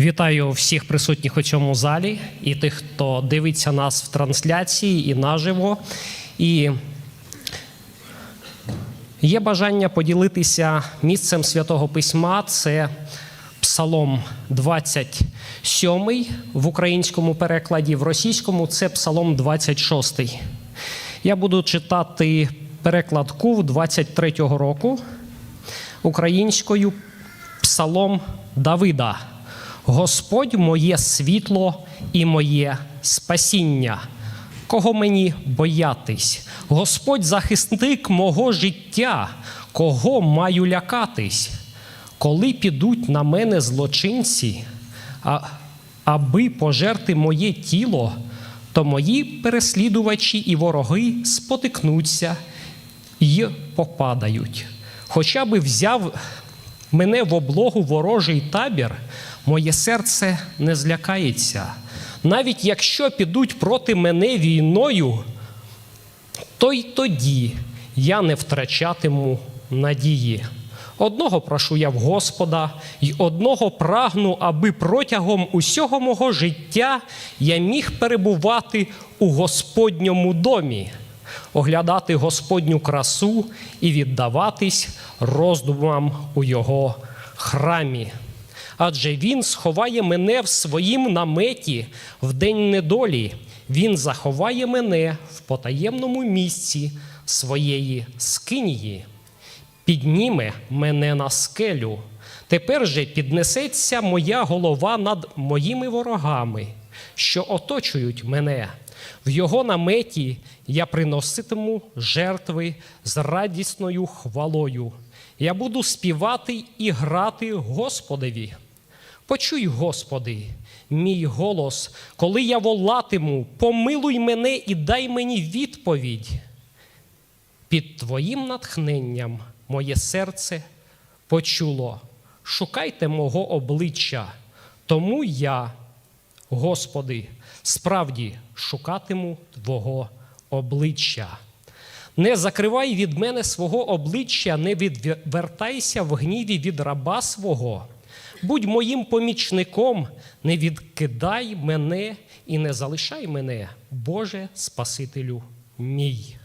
Вітаю всіх присутніх у цьому залі і тих, хто дивиться нас в трансляції і наживо. І є бажання поділитися місцем святого письма. Це Псалом 27 в українському перекладі, в російському це Псалом 26. Я буду читати переклад КУВ 23-го року українською Псалом Давида. Господь моє світло і моє спасіння. Кого мені боятись? Господь захисник мого життя, кого маю лякатись? Коли підуть на мене злочинці, а, аби пожерти моє тіло, то мої переслідувачі і вороги спотикнуться і попадають. Хоча би взяв мене в облогу ворожий табір, моє серце не злякається. Навіть якщо підуть проти мене війною, то й тоді я не втрачатиму надії. Одного прошу я в Господа, й одного прагну, аби протягом усього мого життя я міг перебувати у Господньому домі, оглядати Господню красу і віддаватись роздумам у Його храмі. Адже Він сховає мене в своїм наметі в день недолі. Він заховає мене в потаємному місці своєї скинії, підніме мене на скелю. Тепер же піднесеться моя голова над моїми ворогами, що оточують мене. В його наметі я приноситиму жертви з радісною хвалою. Я буду співати і грати Господеві. Почуй, Господи, мій голос, коли я волатиму, помилуй мене і дай мені відповідь. Під Твоїм натхненням моє серце почуло. Шукайте мого обличчя, тому я, Господи, справді шукатиму Твого обличчя. Не закривай від мене свого обличчя, не відвертайся в гніві від раба свого. Будь моїм помічником, не відкидай мене і не залишай мене, Боже Спасителю мій.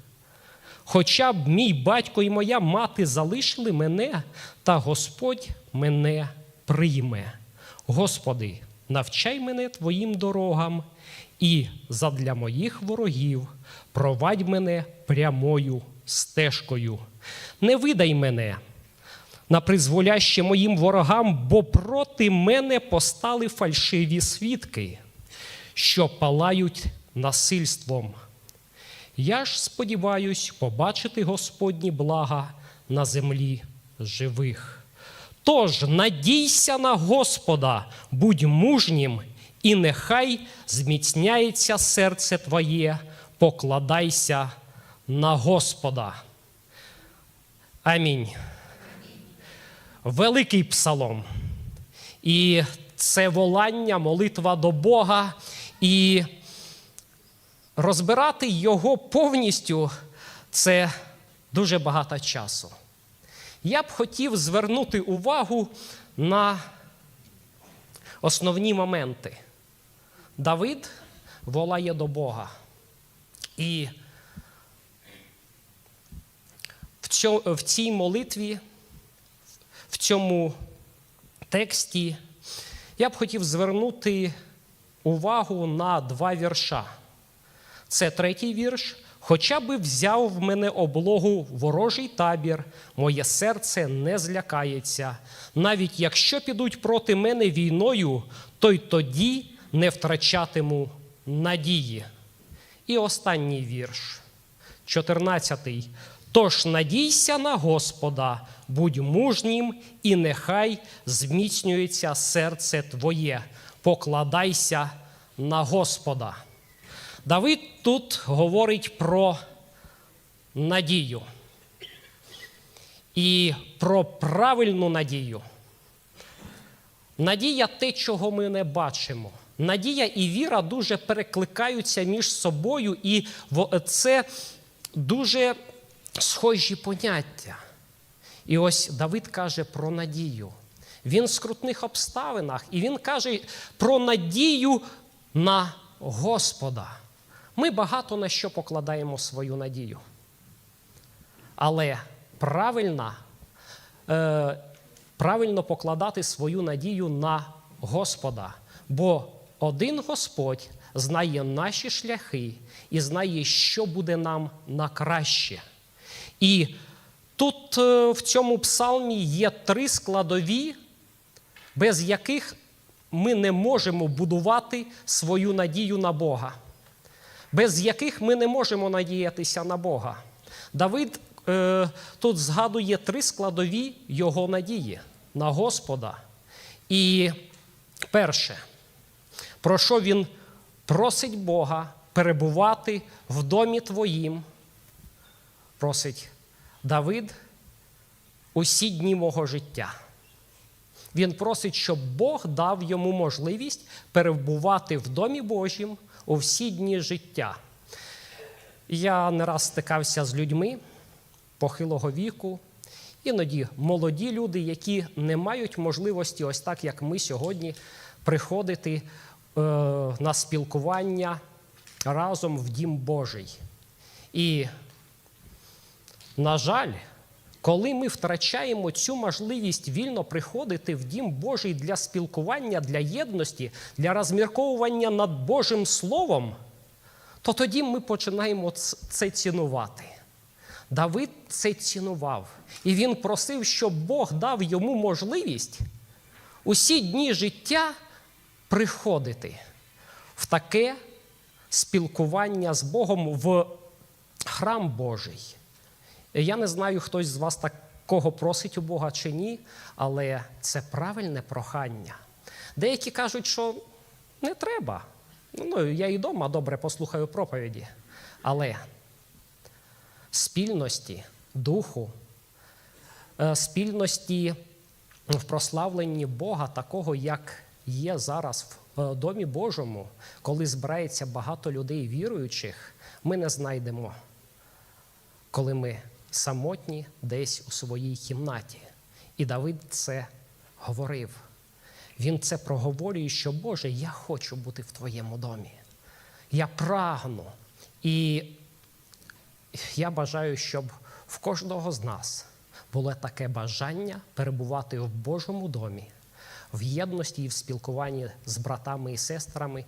Хоча б мій батько і моя мати залишили мене, та Господь мене прийме. Господи, навчай мене Твоїм дорогам і задля моїх ворогів провадь мене прямою стежкою. Не видай мене на призволяще моїм ворогам, бо проти мене постали фальшиві свідки, що палають насильством. Я ж сподіваюсь побачити Господні блага на землі живих. Тож надійся на Господа, будь мужнім, і нехай зміцняється серце твоє, покладайся на Господа. Амінь. Великий псалом. І це волання, молитва до Бога. І розбирати його повністю це дуже багато часу. Я б хотів звернути увагу на основні моменти. Давид волає до Бога. І в цій молитві, цьому тексті я б хотів звернути увагу на два вірша. Це третій вірш. Хоча би взяв в мене облогу ворожий табір, моє серце не злякається. Навіть якщо підуть проти мене війною, то й тоді не втрачатиму надії. І останній вірш, 14. Тож надійся на Господа, будь мужнім, і нехай зміцнюється серце твоє, покладайся на Господа. Давид тут говорить про надію і про правильну надію. Надія те, чого ми не бачимо. Надія і віра дуже перекликаються між собою, і це дуже схожі поняття. І ось Давид каже про надію. він в скрутних обставинах, і він каже про надію на Господа. Ми багато на що покладаємо свою надію. Але правильно, е, правильно покладати свою надію на Господа. Бо один Господь знає наші шляхи і знає, що буде нам на краще. І тут е, в цьому псалмі є три складові, без яких ми не можемо будувати свою надію на Бога, без яких ми не можемо надіятися на Бога. Давид е, тут згадує три складові його надії на Господа. І перше, про що він просить Бога перебувати в домі твоїм, просить Давид усі дні мого життя. Він просить, щоб Бог дав йому можливість перебувати в домі Божім у всі дні життя. Я не раз стикався з людьми похилого віку, іноді молоді люди, які не мають можливості, ось так як ми сьогодні, приходити е, на спілкування разом в Дім Божий. І, на жаль, коли ми втрачаємо цю можливість вільно приходити в Дім Божий для спілкування, для єдності, для розмірковування над Божим Словом, то тоді ми починаємо це цінувати. Давид це цінував, і він просив, щоб Бог дав йому можливість усі дні життя приходити в таке спілкування з Богом в храм Божий. Я не знаю, хтось з вас такого просить у Бога чи ні, але це правильне прохання. Деякі кажуть, що не треба. Ну, я і вдома добре послухаю проповіді. Але спільності духу, е, спільності в прославленні Бога, такого, як є зараз в е, Домі Божому, коли збирається багато людей віруючих, ми не знайдемо, коли ми самотні десь у своїй кімнаті. І Давид це говорив. Він це проговорює, що Боже, я хочу бути в Твоєму домі. Я прагну. І я бажаю, щоб в кожного з нас було таке бажання перебувати в Божому домі, в єдності і в спілкуванні з братами і сестрами,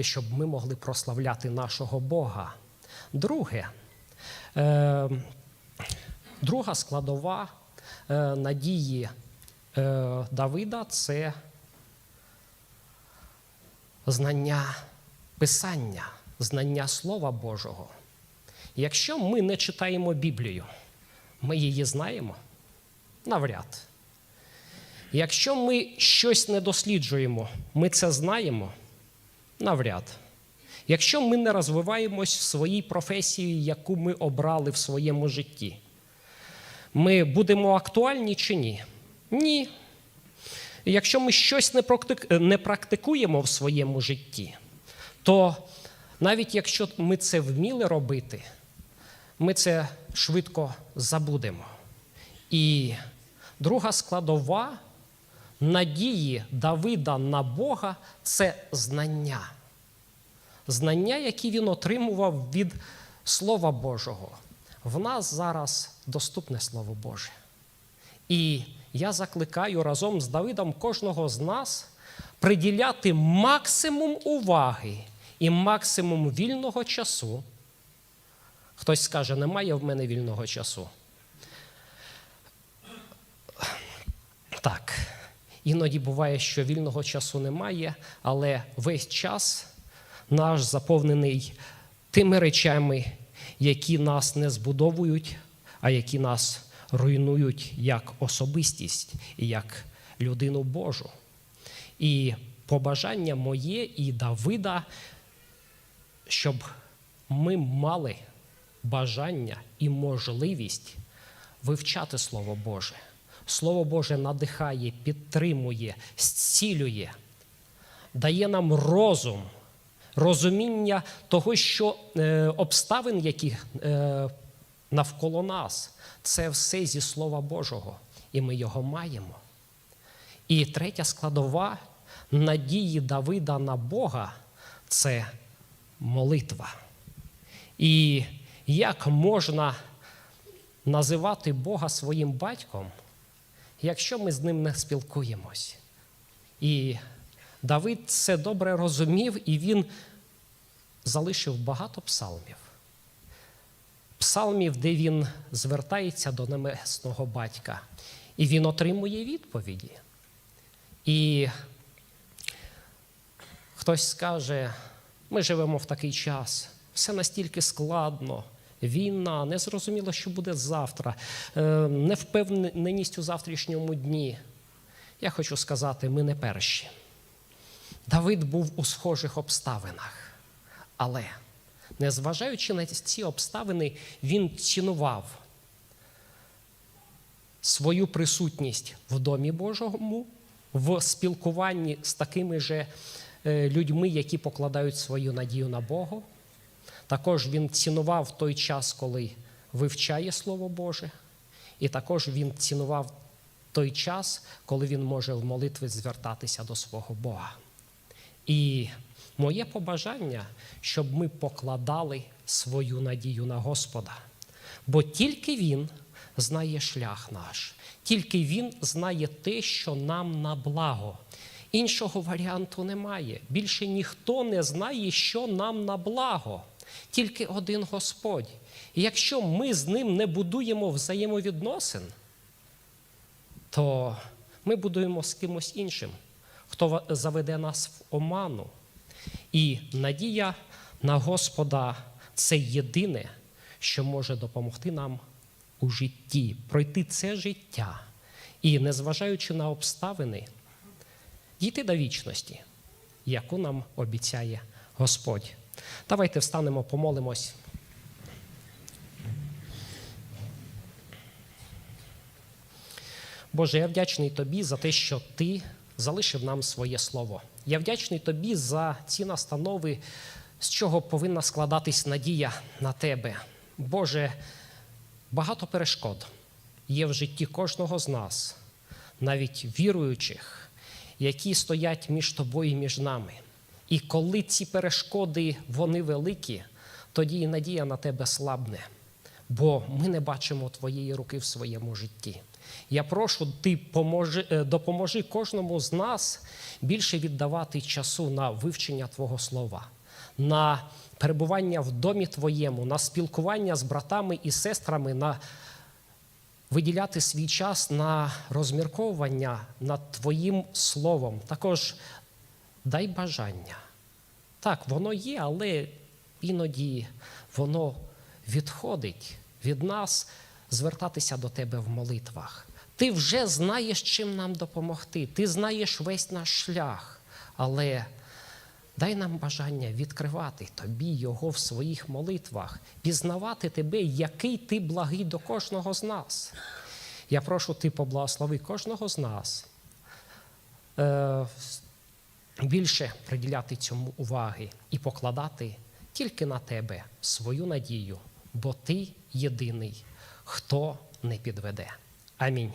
щоб ми могли прославляти нашого Бога. Друге, е, друга складова е, надії е, Давида це знання Писання, знання Слова Божого. Якщо ми не читаємо Біблію, ми її знаємо? Навряд. Якщо ми щось не досліджуємо, ми це знаємо? Навряд. Якщо ми не розвиваємось в своїй професії, яку ми обрали в своєму житті, ми будемо актуальні чи ні? Ні. Якщо ми щось не практикуємо в своєму житті, то навіть якщо ми це вміли робити, ми це швидко забудемо. І друга складова надії Давида на Бога це знання. Знання, які він отримував від Слова Божого. В нас зараз доступне Слово Боже. І я закликаю разом з Давидом кожного з нас приділяти максимум уваги і максимум вільного часу. Хтось скаже, немає в мене вільного часу. Так, іноді буває, що вільного часу немає, але весь час наш заповнений тими речами, які нас не збудовують, а які нас руйнують як особистість і як людину Божу. І побажання моє і Давида, щоб ми мали бажання і можливість вивчати Слово Боже. Слово Боже надихає, підтримує, зцілює, дає нам розум, розуміння того, що е, обставин, які е, навколо нас, це все зі Слова Божого, і ми його маємо. І третя складова надії Давида на Бога це молитва. І як можна називати Бога своїм батьком, якщо ми з ним не спілкуємось? І Давид це добре розумів, і він залишив багато псалмів. Псалмів, де він звертається до небесного батька, і він отримує відповіді. І хтось скаже, ми живемо в такий час, все настільки складно, війна, незрозуміло, що буде завтра, е, невпевненість у завтрашньому дні. Я хочу сказати, ми не перші. Давид був у схожих обставинах, але, незважаючи на ці обставини, він цінував свою присутність в Домі Божому, в спілкуванні з такими же е, людьми, які покладають свою надію на Бога. Також він цінував той час, коли вивчає Слово Боже, і також він цінував той час, коли він може в молитві звертатися до свого Бога. І моє побажання, щоб ми покладали свою надію на Господа. Бо тільки Він знає шлях наш, тільки Він знає те, що нам на благо. Іншого варіанту немає. Більше ніхто не знає, що нам на благо, тільки один Господь. І якщо ми з ним не будуємо взаємовідносин, то ми будуємо з кимось іншим, хто заведе нас в оману. І надія на Господа це єдине, що може допомогти нам у житті, пройти це життя і, незважаючи на обставини, дійти до вічності, яку нам обіцяє Господь. Давайте встанемо, помолимось. Боже, я вдячний тобі за те, що ти залишив нам своє слово. Я вдячний тобі за ці настанови, з чого повинна складатись надія на тебе. Боже, багато перешкод є в житті кожного з нас, навіть віруючих, які стоять між тобою і між нами. І коли ці перешкоди вони великі, тоді і надія на тебе слабне, бо ми не бачимо твоєї руки в своєму житті. Я прошу, ти поможи, е, допоможи кожному з нас більше віддавати часу на вивчення Твого слова, на перебування в домі Твоєму, на спілкування з братами і сестрами, на виділяти свій час на розмірковування над Твоїм словом. Також дай бажання. Так, воно є, але іноді воно відходить від нас звертатися до тебе в молитвах. Ти вже знаєш, чим нам допомогти. Ти знаєш весь наш шлях. Але дай нам бажання відкривати тобі його в своїх молитвах, пізнавати тебе, який ти благий до кожного з нас. Я прошу ти поблагослови кожного з нас. Е, більше приділяти цьому уваги і покладати тільки на тебе свою надію, бо ти єдиний, хто не підведе. Амінь.